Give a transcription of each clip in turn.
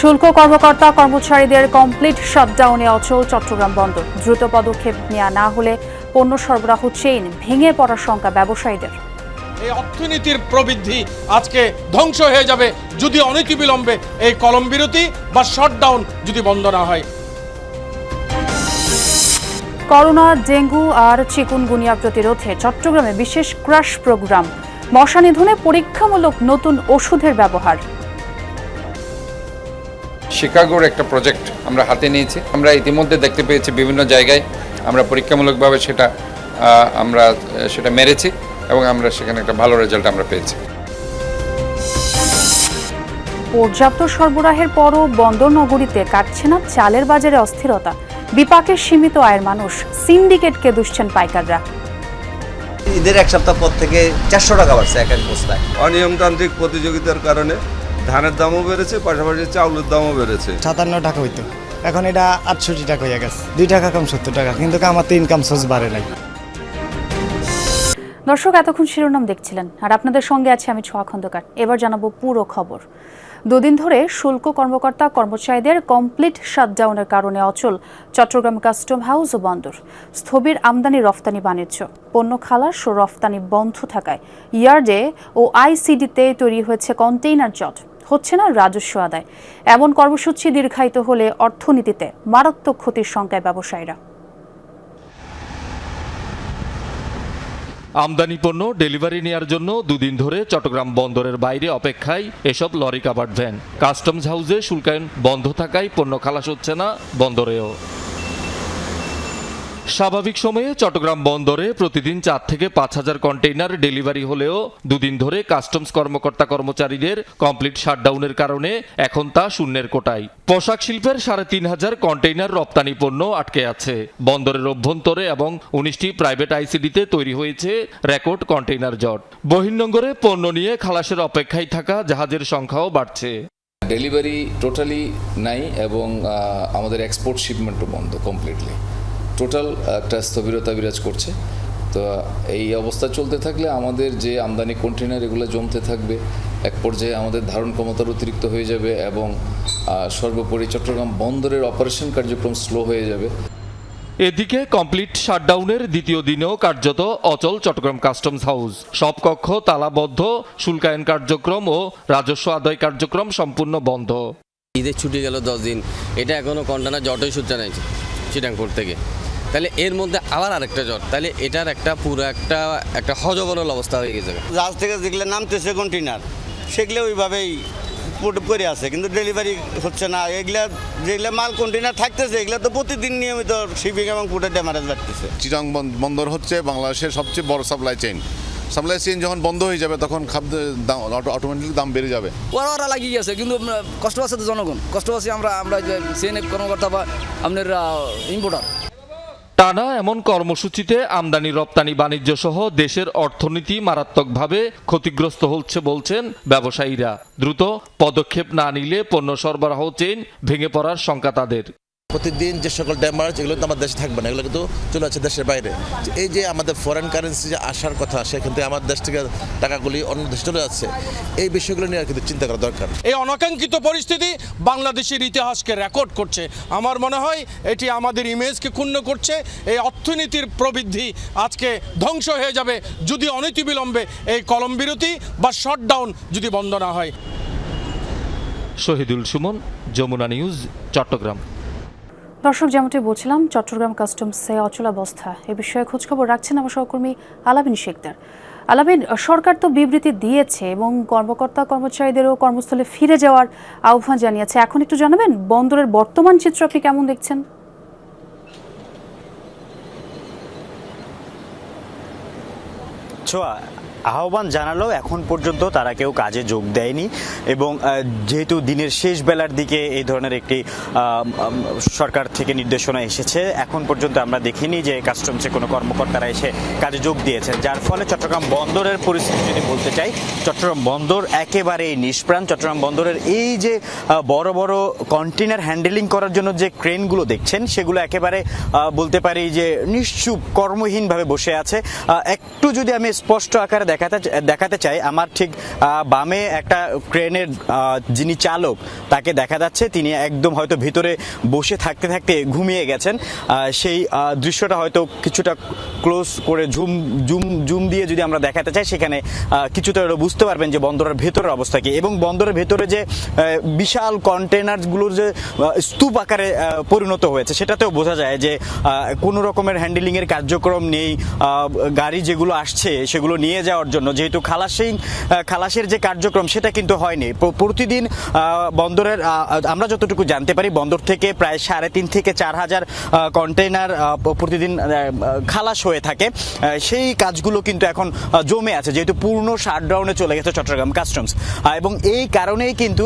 শুল্ক কর্মকর্তা কর্মচারীদের কমপ্লিট শাটডাউনে অচল চট্টগ্রাম বন্দর। দ্রুত পদক্ষেপ নেওয়া না হলে পণ্য সরবরাহ চেইন ভেঙে পড়ার শঙ্কা ব্যবসায়ীদের। এই অর্থনীতির প্রবৃদ্ধি আজকে ধ্বংস হয়ে যাবে যদি অনতিবিলম্বে এই কলম বিরতি বা শটডাউন যদি বন্ধ না হয়। করোনা ডেঙ্গু আর চিকুনগুনিয়া প্রতিরোধে চট্টগ্রামে বিশেষ ক্রাশ প্রোগ্রাম মশা নিধনে পরীক্ষামূলক নতুন ওষুধের ব্যবহার। শিকাগোর একটা প্রজেক্ট আমরা হাতে নিয়েছি। আমরা ইতিমধ্যে দেখতে পেয়েছি বিভিন্ন জায়গায় আমরা পরীক্ষামূলকভাবে সেটা আমরা সেটা মেরেছি এবং আমরা সেখানে একটা ভালো রেজাল্ট আমরা পেয়েছি। পর্যাপ্ত সরবরাহের পরও বন্দর নগরীতে কাটছে না চালের বাজারে অস্থিরতা। বিপাকে সীমিত আয়ের মানুষ সিন্ডিকেটকে দুষছেন পাইকাররা। ঈদের এক সপ্তাহ পর থেকে চারশো টাকা বাড়ছে এক এক বস্তায়। অনিয়মতান্ত্রিক প্রতিযোগিতার কারণে ধানের দামও বেড়েছে পাশাপাশি চাউলের দামও বেড়েছে। সাতান্ন টাকা হইতো। এখন এটা আটষট্টি টাকা হয়ে গেছে। দুই টাকা কম সত্তর টাকা কিন্তু আমার তো ইনকাম সোর্স বাড়ে নাই। দর্শক এতক্ষণ শিরোনাম দেখছিলেন। আর আপনাদের সঙ্গে আছে আমি ছোয়া খন্দকার। এবার জানাব পুরো খবর। দুদিন ধরে শুল্ক কর্মকর্তা কর্মচারীদের কমপ্লিট শাটডাউনের কারণে অচল চট্টগ্রাম কাস্টম হাউস ও বন্দর। স্থবির আমদানি রফতানি বাণিজ্য। পণ্য খালাস ও রফতানি বন্ধ থাকায় ইয়ার্ডে ও আইসিডিতে তৈরি হয়েছে কন্টেইনার জট। হচ্ছে না রাজস্ব আদায়। এমন কর্মসূচি দীর্ঘায়িত হলে অর্থনীতিতে মারাত্মক ক্ষতির সংখ্যায় ব্যবসায়ীরা। আমদানি পণ্য ডেলিভারি নেয়ার জন্য দুদিন ধরে চট্টগ্রাম বন্দরের বাইরে অপেক্ষায় এসব লরি কাভার্ড ভ্যান। কাস্টমস হাউসে শুল্কায়ন বন্ধ থাকায় পণ্য খালাস হচ্ছে না বন্দরেও। স্বাভাবিক সময়ে চট্টগ্রাম বন্দরে প্রতিদিন চার থেকে পাঁচ হাজার কন্টেইনার ডেলিভারি হলেও দুদিন ধরে কাস্টমস কর্মকর্তা কর্মচারীদের কমপ্লিট শাটডাউনের কারণে এখন তা শূন্যের কোটায়। পোশাক শিল্পের সাড়ে তিন হাজার কন্টেইনার রপ্তানি পণ্য আটকে আছে। বন্দরের অভ্যন্তরে এবং উনিশটি প্রাইভেট আইসিডিতে তৈরি হয়েছে রেকর্ড কন্টেইনার জট। বহির্নগরে পণ্য নিয়ে খালাসের অপেক্ষায় থাকা জাহাজের সংখ্যাও বাড়ছে। ডেলিভারি টোটালি নাই এবং আমাদের এক্সপোর্ট শিপমেন্টও বন্ধ কমপ্লিটলি টোটাল একটা স্থবিরতা বিরাজ করছে। তো এই অবস্থা চলতে থাকলে আমাদের যে আমদানি কন্টেনার এগুলো জমতে থাকবে এক পর্যায়ে আমাদের ধারণ ক্ষমতার অতিরিক্ত হয়ে যাবে এবং সর্বোপরি চট্টগ্রাম বন্দরের অপারেশন কার্যক্রম স্লো হয়ে যাবে। এদিকে কমপ্লিট শাটডাউনের দ্বিতীয় দিনেও কার্যত অচল চট্টগ্রাম কাস্টমস হাউস সব কক্ষ তালাবদ্ধ শুল্কায়ন কার্যক্রম ও রাজস্ব আদায় কার্যক্রম সম্পূর্ণ বন্ধ। ঈদের ছুটি গেল দশ দিন। এটা এখনও কন্টেনার জটই সূচনা নেই চিটাংপুর থেকে। তাহলে এর মধ্যে আবার আরেকটা জ্বর। তাহলে এটার একটা পুরো একটা একটা হজবরল অবস্থা হয়ে গেছে। জাহাজ থেকে যেগুলো নামতেছে কন্টেনার সেগুলো ওইভাবেই পুট করে আছে কিন্তু ডেলিভারি হচ্ছে না। এগুলা যেগুলো মাল কন্টেনার থাকতেছে এগুলো তো প্রতিদিন নিয়মিত শিপিং এবং ফুটের ড্যামারেজ বাড়তেছে। চিটাং বন- বন্দর হচ্ছে বাংলাদেশের সবচেয়ে বড় সাপ্লাই চেইন সাপ্লাই চেইন যখন বন্ধ হয়ে যাবে তখন খাদ্য দাম অটোমেটিক দাম বেড়ে যাবে। ওরা ওরা লাগিয়ে গেছে কিন্তু কষ্ট আছে তো জনগণ। কষ্ট আছে আমরা আমরা যে সিএনএফ কর্মকর্তা বা আপনার ইম্পোর্টার টানা এমন কর্মসূচিতে আমদানি, রপ্তানি, বাণিজ্য সহ দেশের অর্থনীতি মারাত্মকভাবে ক্ষতিগ্রস্ত হচ্ছে বলছেন ব্যবসায়ীরা। দ্রুত পদক্ষেপ না নিলে পণ্য সরবরাহ চেইন ভেঙে পড়ার শঙ্কা তাদের। প্রতিদিন যে সকল ড্যামার্জ এগুলো তো আমার দেশে থাকবে না এগুলো কিন্তু চলে যাচ্ছে দেশের বাইরে। এই যে আমাদের ফরেন কারেন্সি যে আসার কথা সেখান থেকে আমার দেশ থেকে টাকাগুলি অন্য দেশে চলে যাচ্ছে। এই বিষয়গুলো নিয়ে কিন্তু চিন্তা করা দরকার। এই অনাকাঙ্ক্ষিত পরিস্থিতি বাংলাদেশের ইতিহাসকে রেকর্ড করছে। আমার মনে হয় এটি আমাদের ইমেজকে ক্ষুণ্ণ করছে এই অর্থনীতির প্রবৃদ্ধি আজকে ধ্বংস হয়ে যাবে যদি অনতিবিলম্বে এই কলম বিরতি বা শটডাউন যদি বন্ধ না হয়। শহীদুল সুমন যমুনা নিউজ চট্টগ্রাম। দর্শক, যেমনটি বলছিলাম, চট্টগ্রাম কাস্টমসে অচলাবস্থা এ বিষয়ে খোঁজখবর রাখছেন আমার সহকর্মী আলাবিন শেখদার। আলাবিন, সরকার তো বিবৃতি দিয়েছে এবং কর্মকর্তা, কর্মচারীদেরও কর্মস্থলে ফিরে যাওয়ার আহ্বান জানিয়েছে। এখন একটু জানাবেন, বন্দরের বর্তমান চিত্র আপনি কেমন দেখছেন? ছোঁয়া আহ্বান জানালেও এখন পর্যন্ত তারা কেউ কাজে যোগ দেয়নি এবং যেহেতু দিনের শেষ বেলার দিকে এই ধরনের একটি সরকার থেকে নির্দেশনা এসেছে, এখন পর্যন্ত আমরা দেখিনি যে কাস্টমসে কোনো কর্মকর্তারা এসে কাজে যোগ দিয়েছেন। যার ফলে চট্টগ্রাম বন্দরের পরিস্থিতি যদি বলতে চাই, চট্টগ্রাম বন্দর একেবারেই নিষ্প্রাণ। চট্টগ্রাম বন্দরের এই যে বড় বড় কন্টেনার হ্যান্ডেলিং করার জন্য যে ক্রেনগুলো দেখছেন, সেগুলো একেবারে বলতে পারি যে নিশ্চুপ কর্মহীনভাবে বসে আছে। একটু যদি আমি স্পষ্ট আকারে দেখাতে দেখাতে চাই। আমার ঠিক বামে একটা ক্রেনের যিনি চালক, তাকে দেখা যাচ্ছে। তিনি একদম হয়তো ভিতরে বসে থাকতে থাকতে ঘুমিয়ে গেছেন। সেই দৃশ্যটা হয়তো কিছুটা ক্লোজ করে ঝুম জুম জুম দিয়ে যদি আমরা দেখাতে চাই, সেখানে কিছুটা বুঝতে পারবেন যে বন্দরের ভেতরের অবস্থা কি। এবং বন্দরের ভেতরে যে বিশাল কন্টেনারগুলোর যে স্তূপ আকারে পরিণত হয়েছে, সেটাতেও বোঝা যায় যে কোনো রকমের হ্যান্ডেলিং এর কার্যক্রম নেই। গাড়ি যেগুলো আসছে, সেগুলো নিয়ে যাওয়ার জন্য। যেহেতু খালাসিং খালাসের যে কার্যক্রম, সেটা কিন্তু হয়নি। প্রতিদিন বন্দরের আমরা যতটুকু জানতে পারি, বন্দর থেকে প্রায় সাড়ে তিন থেকে চার হাজার কন্টেইনার প্রতিদিন খালাস হয়ে থাকে। সেই কাজগুলো কিন্তু এখন জমে আছে। যেহেতু পূর্ণ শাটডাউনে চলে গেছে চট্টগ্রাম কাস্টমস। এবং এই কারণেই কিন্তু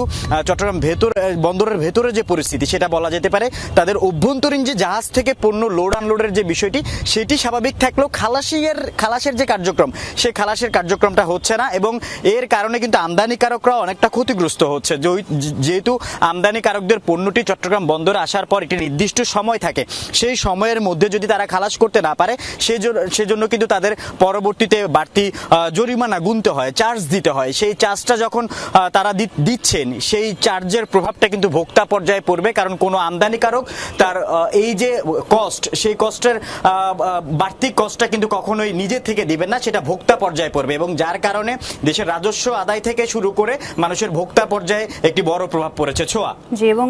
চট্টগ্রাম ভেতর বন্দরের ভেতরে যে পরিস্থিতি, সেটা বলা যেতে পারে, তাদের অভ্যন্তরীণ যে জাহাজ থেকে পণ্য লোড আনলোডের যে বিষয়টি, সেটি স্বাভাবিক থাকলেও খালাসিয়ের, খালাসের যে কার্যক্রম, সে সেই খালাসের কার্যক্রমটা হচ্ছে না এবং এর কারণে কিন্তু আমদানিকারকরা অনেকটা ক্ষতিগ্রস্ত হচ্ছে। যেহেতু আমদানিকারকদের পণ্যটি চট্টগ্রাম বন্দরে আসার পর একটি নির্দিষ্ট সময় থাকে, সেই সময়ের মধ্যে যদি তারা খালাস করতে না পারে, সেজন্য কিন্তু তাদের পরবর্তীতে বাড়তি জরিমানা গুনতে হয়, চার্জ দিতে হয়। সেই চার্জটা যখন তারা দিচ্ছেন, সেই চার্জের প্রভাবটা কিন্তু ভোক্তা পর্যায়ে পড়বে, কারণ কোনো আমদানিকারক তার এই যে কস্ট সেই কস্টের বাড়তি কস্টটা কিন্তু কখনোই নিজে থেকে দিবেন না, সেটা ভোক্তা পর্যায়ে পড়বে এবং যার কারণে দেশের রাজস্ব আদায় থেকে শুরু করে মানুষের ভোক্তা পর্যায়ে একটি বড় প্রভাব পড়েছে। ছোঁয়া। জি, এবং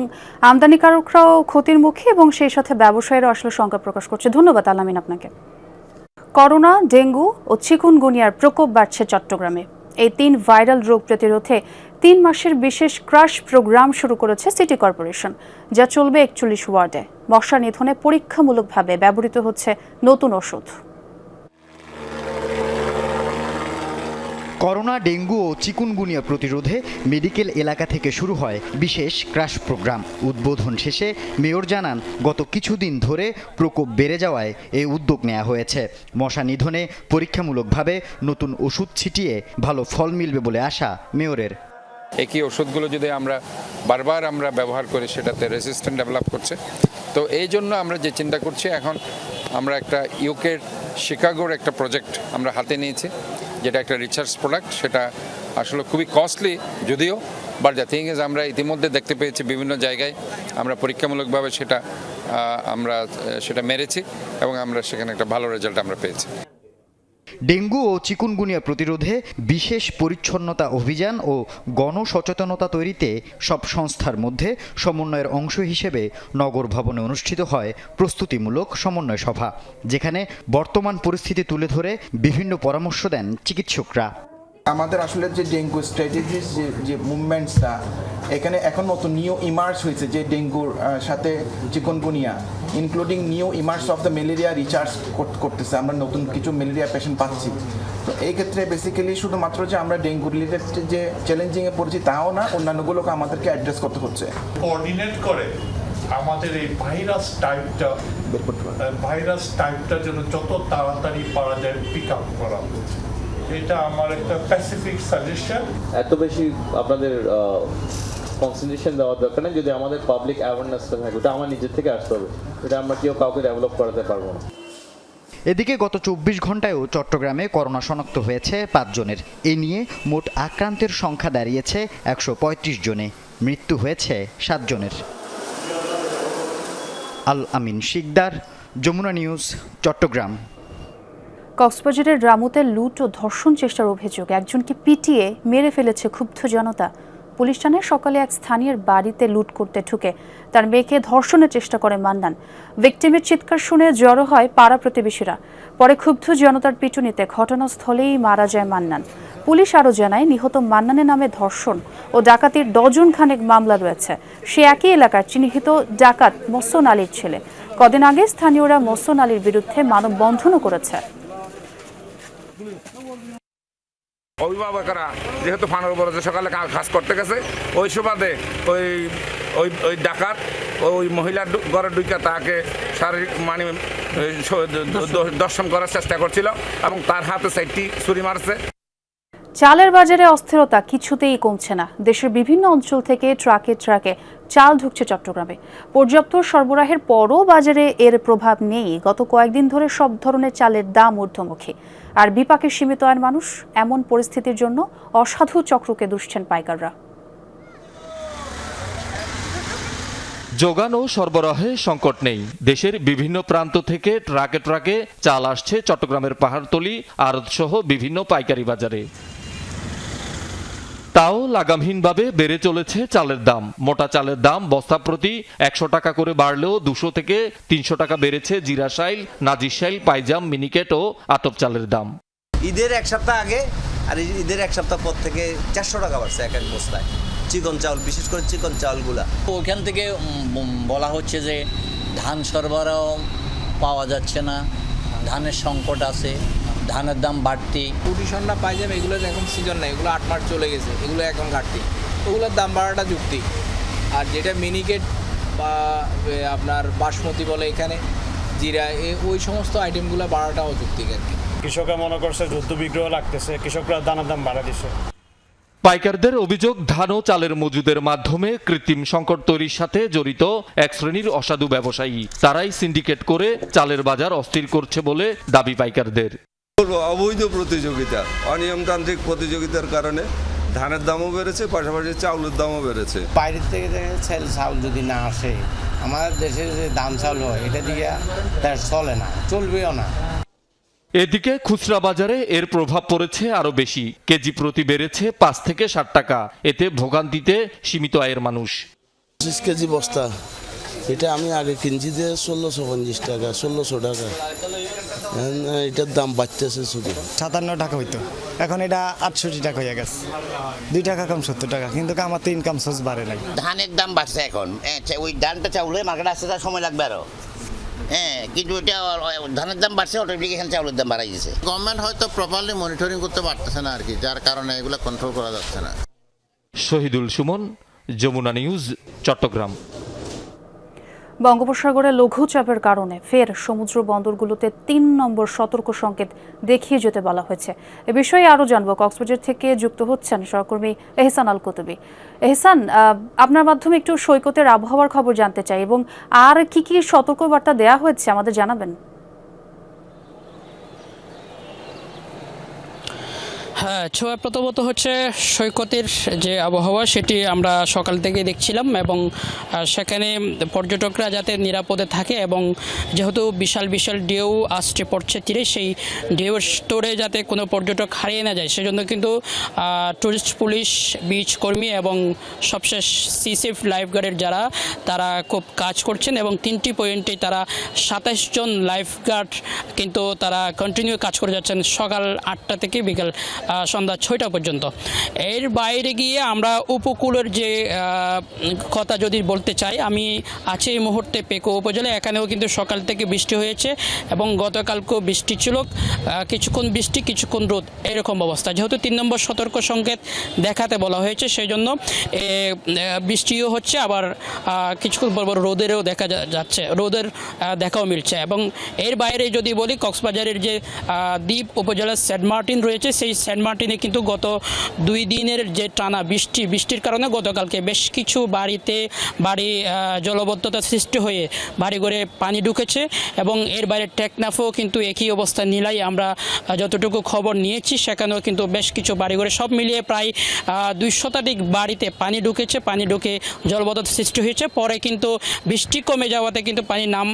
আমদানিকারকরাও ক্ষতির মুখে এবং সেই সাথে ব্যবসায়ীরা আসলে শঙ্কা প্রকাশ করছে। ধন্যবাদ আলামিন আপনাকে। করোনা, ডেঙ্গু ও চিকুনগুনিয়ার প্রকোপ বাড়ছে চট্টগ্রামে। এই তিন ভাইরাল রোগ প্রতিরোধে তিন মাসের বিশেষ ক্রাশ প্রোগ্রাম শুরু করেছে সিটি কর্পোরেশন, যা চলবে একচল্লিশ ওয়ার্ডে। মশা নিধনে পরীক্ষামূলকভাবে ব্যবহৃত হচ্ছে নতুন ওষুধ। করোনা, ডেঙ্গু ও চিকুনগুনিয়া প্রতিরোধে মেডিকেল এলাকা থেকে শুরু হয় বিশেষ ক্রাশ প্রোগ্রাম। উদ্বোধন শেষে মেয়র জানান, গত কিছুদিন ধরে প্রকোপ বেড়ে যাওয়ায় এই উদ্যোগ নেওয়া হয়েছে। মশা নিধনে পরীক্ষামূলকভাবে নতুন ওষুধ ছিটিয়ে ভালো ফল মিলবে বলে আশা মেয়রের। একই ওষুধগুলো যদি আমরা বারবার আমরা ব্যবহার করি, সেটাতে রেসিস্ট্যান্ট ডেভেলপ করছে। তো এই জন্য আমরা যে চিন্তা করছি, এখন আমরা একটা ইউকের শিকাগোর একটা প্রজেক্ট আমরা হাতে নিয়েছি। যেটা একটা রিচার্জ প্রোডাক্ট সেটা আসলে খুবই কস্টলি যদিও বাট দ্য থিং ইজ আমরা ইতিমধ্যে দেখতে পেয়েছি বিভিন্ন জায়গায় আমরা পরীক্ষামূলকভাবে সেটা আমরা সেটা মেরেছি এবং আমরা সেখানে একটা ভালো রেজাল্ট আমরা পেয়েছি। ডেঙ্গু ও চিকুনগুনিয়া প্রতিরোধে বিশেষ পরিচ্ছন্নতা অভিযান ও গণসচেতনতা তৈরিতে সব সংস্থার মধ্যে সমন্বয়ের অংশ হিসেবে নগর ভবনে অনুষ্ঠিত হয় প্রস্তুতিমূলক সমন্বয় সভা, যেখানে বর্তমান পরিস্থিতি তুলে ধরে বিভিন্ন পরামর্শ দেন চিকিৎসকরা। আমাদের আসলে যে ডেঙ্গু স্ট্র্যাটেজিস যে যে মুভমেন্টসটা এখানে এখন নতুন নিউ ইমার্স হয়েছে যে ডেঙ্গুর সাথে chikungunya including new emerge of the malaria recharge করতেছে। আমরা নতুন কিছু ম্যালেরিয়া পেশেন্ট পাচ্ছি। তো এই ক্ষেত্রে বেসিক্যালি শুধুমাত্র যে আমরা ডেঙ্গু রিলেটেড যে চ্যালেঞ্জিংয়ে পড়েছি তাও না অন্যান্যগুলোকে আমাদেরকে অ্যাড্রেস করতে হচ্ছে। কোঅর্ডিনেট করে আমাদের এই ভাইরাস টাইপটা ভাইরাস টাইপটা যেন যত তাড়াতাড়ি পারা যায় পিক আপ করা। এটা আমার একটা স্পেসিফিক সাজেশন এত বেশি আপনাদের কনসেন্ট্রেশন দেওয়ার দরকার নেই। যদি আমাদের পাবলিক অ্যাওয়ারনেসটা থাকে ওটা আমার নিজের থেকে আসতে হবে। এটা আমরা কেউ কাউকে ডেভেলপ করাতে পারব না। এদিকে গত চব্বিশ ঘন্টায়ও চট্টগ্রামে করোনা শনাক্ত হয়েছে পাঁচজনের এ নিয়ে মোট আক্রান্তের সংখ্যা দাঁড়িয়েছে একশো পঁয়ত্রিশ জনে। মৃত্যু হয়েছে সাতজনের আল আমিন শিকদার যমুনা নিউজ চট্টগ্রাম। কক্সবাজারের রামুতে লুট ও ধর্ষণ চেষ্টার অভিযোগ। একজনকে পিটিয়ে মেরে ফেলেছে ক্ষুব্ধ জনতা। পুলিশ জানায়, সকালে এক স্থানীয় বাড়িতে লুট করতে ঢুকে তার মেয়েকে ধর্ষণের চেষ্টা করে মান্নান। ভিকটিমের চিৎকার শুনে জড়ো হয় পাড়া প্রতিবেশীরা। পরে ক্ষুব্ধ জনতার পিটুনিতে ঘটনাস্থলেই মারা যায় মান্নান। পুলিশ আরও জানায়, নিহত মান্নানের নামে ধর্ষণ ও ডাকাতির ডজন খানেক মামলা রয়েছে। সে একই এলাকার চিহ্নিত ডাকাত মোসন আলীর ছেলে। কদিন আগে স্থানীয়রা মোসন আলীর বিরুদ্ধে মানববন্ধনও করেছে। অভিভাবকরা যেহেতু ফানোর বরজে সকালে কাজ করতে গেছে, ওই সুবাদে ওই ওই ওই ডাকাত, ওই মহিলার ঘরে ঢুকে তাকে শারীরিক মানে দর্শন করার চেষ্টা করছিল এবং তার হাতে সাইডটি ছুরি মারছে। চালের বাজারে অস্থিরতা কিছুতেই কমছে না। দেশের বিভিন্ন অঞ্চল থেকে ট্রাকে ট্রাকে চাল ঢুকছে চট্টগ্রামে। পর্যাপ্ত সরবরাহের পরও বাজারে এর প্রভাব নেই। গত কয়েকদিন ধরে সব ধরনের চালের দাম ঊর্ধ্বমুখী। আর বিপাকে সীমিত আয়ের মানুষ এমন পরিস্থিতির জন্য অসাধু চক্রকে দুষছেন পাইকাররা। যোগান ও সরবরাহে সংকট নেই। দেশের বিভিন্ন প্রান্ত থেকে ট্রাকে ট্রাকে চাল আসছে চট্টগ্রামের পাহাড়তলি আড়ত সহ বিভিন্ন পাইকারি বাজারে। তাও লাগামহীনভাবে বেড়ে চলেছে চালের দাম। মোটা চালের দাম বস্তা প্রতি একশো টাকা করে বাড়লেও দুশো থেকে তিনশো টাকা বেড়েছে জিরাশাইল নাজিরশাইল পাইজাম মিনিকেট ও আতপ চালের দাম। ঈদের এক সপ্তাহ আগে আর এই ঈদের এক সপ্তাহ পর থেকে চারশো টাকা বাড়ছে এক এক বস্তায়। চিকন চাউল বিশেষ করে চিকন চাউলগুলা। ওখান থেকে বলা হচ্ছে যে ধান সরবরাহ পাওয়া যাচ্ছে না। ধানের সংকট আছে। ধানের দাম বাড়তি। পুটিশনটা পাইজাম এগুলো এখন সিজন নাই এগুলো আট মাস চলে গেছে এগুলো এখন ঘাটতি। ওগুলোর দাম বাড়াটা যুক্তি। আর যেটা মিনিকেট বা আপনার বাসমতি বলে এখানে জিরা এ ওই সমস্ত আইটেমগুলো বাড়াটাও যুক্তি আর কি। কৃষকরা মনে করছে যুদ্ধ বিগ্রহ লাগতেছে কৃষকরা দানার দাম বাড়া দিছে। পাইকারদের অভিযোগ ধান ও চালের মজুদের মাধ্যমে কৃত্রিম সংকট তৈরির সাথে জড়িত এক শ্রেণির অসাধু ব্যবসায়ী। তারাই সিন্ডিকেট করে চালের বাজার অস্থির করছে বলে দাবি পাইকারদের। অবৈধ প্রতিযোগিতা অনিয়মতান্ত্রিক প্রতিযোগিতার কারণে ধানের দামও বেড়েছে পাশাপাশি চাউলের দামও বেড়েছে। বাইরের থেকে চাল চাউল যদি না আসে আমাদের দেশে যে দাম চাউল হয় এটা দিয়ে তার চলে না চলবেও না। এদিকে খুচরা বাজারে এর প্রভাব পড়েছে আরও বেশি। কেজি প্রতি বেড়েছে পাঁচ থেকে ষাট টাকা। এতে ভোগান্তিতে সীমিত আয়ের মানুষ। পঁচিশ কেজি বস্তা এটা আমি আগে কিনছি যে ষোলোশো পঞ্চাশ টাকা ষোলোশো টাকা। এটার দাম বাড়তেছে শুধু। সাতান্ন টাকা হইতো। এখন এটা আটষট্টি টাকা হয়ে গেছে। দুই টাকা কম সত্তর টাকা কিন্তু আমার তো ইনকাম সোর্স বাড়ে নাই। ধানের দাম বাড়ছে এখন। এ, ওই ধানটা চাউলে মার্কেটে আসতে তার সময় লাগবে আরও হ্যাঁ কিন্তু এটা ধানের দাম বাড়ছে অটোমেটিক এখানে চাউলের দাম বাড়াই গেছে গভর্নমেন্ট হয়তো প্রপারলি মনিটরিং করতে পারতেছে না আর কি যার কারণে এগুলো কন্ট্রোল করা যাচ্ছে না। শহীদুল সুমন যমুনা নিউজ চট্টগ্রাম। বঙ্গোপসাগরে লঘুচাপের কারণে ফের সমুদ্র বন্দরগুলোতে তিন নম্বর সতর্ক সংকেত দেখিয়ে যেতে বলা হয়েছে। এ বিষয়ে আরও জানব। কক্সবাজার থেকে যুক্ত হচ্ছেন সহকর্মী এহসান আল কুতুবি। এহসান আপনার মাধ্যমে একটু সৈকতের আবহাওয়ার খবর জানতে চাই এবং আর কি কি সতর্কবার্তা দেয়া হয়েছে আমাদের জানাবেন? হ্যাঁ ছোঁয়া প্রথমত হচ্ছে সৈকতের যে আবহাওয়া, সেটি আমরা সকাল থেকে দেখছিলাম এবং সেখানে পর্যটকরা যাতে নিরাপদে থাকে এবং যেহেতু বিশাল বিশাল ঢেউ আসছে, পড়ছে তীরে, সেই ঢেউয়ের স্তরে যাতে কোনো পর্যটক হারিয়ে না যায়, সেজন্য কিন্তু টুরিস্ট, পুলিশ, বিচ কর্মী এবং সবশেষ সিসিএফ লাইফগার্ডের যারা, তারা খুব কাজ করছেন এবং তিনটি পয়েন্টে তারা সাতাশ জন লাইফগার্ড কিন্তু তারা কন্টিনিউ কাজ করে যাচ্ছেন সকাল আটটা থেকে বিকাল সন্ধ্যা ছয়টা পর্যন্ত। এর বাইরে গিয়ে আমরা উপকূলের যে কথা যদি বলতে চাই, আমি আছি এই মুহূর্তে পেকো উপজেলায়। এখানেও কিন্তু সকাল থেকে বৃষ্টি হয়েছে এবং গতকালকেও বৃষ্টি ছিল। কিছুক্ষণ বৃষ্টি, কিছুক্ষণ রোদ, এরকম অবস্থা। যেহেতু তিন নম্বর সতর্ক সংকেত দেখাতে বলা হয়েছে সেই জন্য বৃষ্টিও হচ্ছে, আবার কিছুক্ষণ পর রোদেরও দেখা যাচ্ছে, রোদের দেখাও মিলছে। এবং এর বাইরে যদি বলি, কক্সবাজারের যে দ্বীপ উপজেলার সেন্ট মার্টিন রয়েছে, সেই সেন্ট মার্টিনে কিন্তু গত দুই দিনের যে টানা বৃষ্টি, বৃষ্টির কারণে গতকালকে বেশ কিছু বাড়িতে বাড়ি জলবদ্ধতা সৃষ্টি হয়ে বাড়ি ঘরে পানি ঢুকেছে এবং এর বাইরে টেকনাফেও কিন্তু একই অবস্থা নিলাই আমরা যতটুকু খবর নিয়েছি, সেখানেও কিন্তু বেশ কিছু বাড়িঘরে সব মিলিয়ে প্রায় দুই শতাধিক বাড়িতে পানি ঢুকেছে, পানি ঢুকে জলবদ্ধতা সৃষ্টি হয়েছে। পরে কিন্তু বৃষ্টি কমে যাওয়াতে কিন্তু পানি নাম,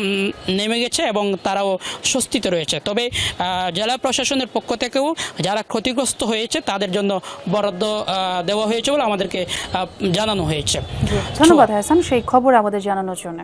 নেমে গেছে এবং তারাও স্বস্তিতে রয়েছে। তবে জেলা প্রশাসনের পক্ষ থেকেও যারা ক্ষতিগ্রস্ত হয়েছে, তাদের জন্য বরাদ্দ দেওয়া হয়েছে বলে আমাদেরকে জানানো হয়েছে। ধন্যবাদ হাসান, সেই খবর আমাদের জানানোর জন্য।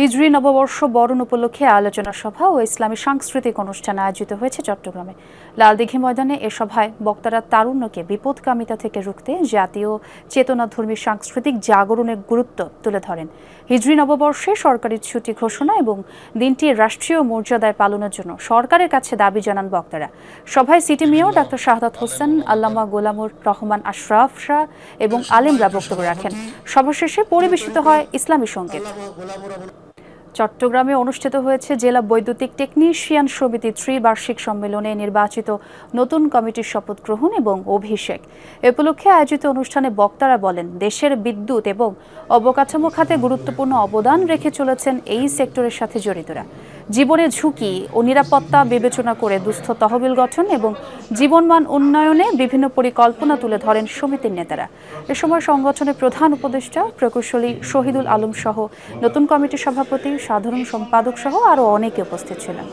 হিজরি নববর্ষ বরণ উপলক্ষে আলোচনা সভা ও ইসলামী সাংস্কৃতিক অনুষ্ঠান আয়োজিত হয়েছে চট্টগ্রামে। লালদিঘি ময়দানে এ সভায় বক্তারা তারুণ্যকে বিপদকামিতা থেকে রুখতে জাতীয় চেতনাধর্মী সাংস্কৃতিক জাগরণের গুরুত্ব তুলে ধরেন। হিজরি নববর্ষে সরকারি ছুটি ঘোষণা এবং দিনটি রাষ্ট্রীয় মর্যাদায় পালনের জন্য সরকারের কাছে দাবি জানান বক্তারা। সভায় city mayor doctor Shahadat Hossain, আল্লামা গোলামুর রহমান আশরাফ শাহ এবং আলিমরা বক্তব্য রাখেন। সভা শেষে পরিবেশিত হয় ইসলামী সংগীত। চট্টগ্রামে অনুষ্ঠিত হয়েছে জেলা বৈদ্যুতিক টেকনিশিয়ান সমিতি ত্রিবার্ষিক সম্মেলনে নির্বাচিত নতুন কমিটির শপথ গ্রহণ এবং অভিষেক। এ উপলক্ষে আয়োজিত অনুষ্ঠানে বক্তারা বলেন, দেশের বিদ্যুৎ এবং অবকাঠামো খাতে গুরুত্বপূর্ণ অবদান রেখে চলেছেন এই সেক্টরের সাথে জড়িতরা। জীবনের ঝুঁকি ও নিরাপত্তা বিবেচনা করে দুস্থ তহবিল গঠন এবং জীবনমান উন্নয়নে বিভিন্ন পরিকল্পনা তুলে ধরেন সমিতির নেতারা। এ সময় সংগঠনের প্রধান উপদেষ্টা প্রকৌশলী শহীদুল আলম সহ নতুন কমিটির সভাপতি, সাধারণ সম্পাদক সহ আরও অনেকে উপস্থিত ছিলেন।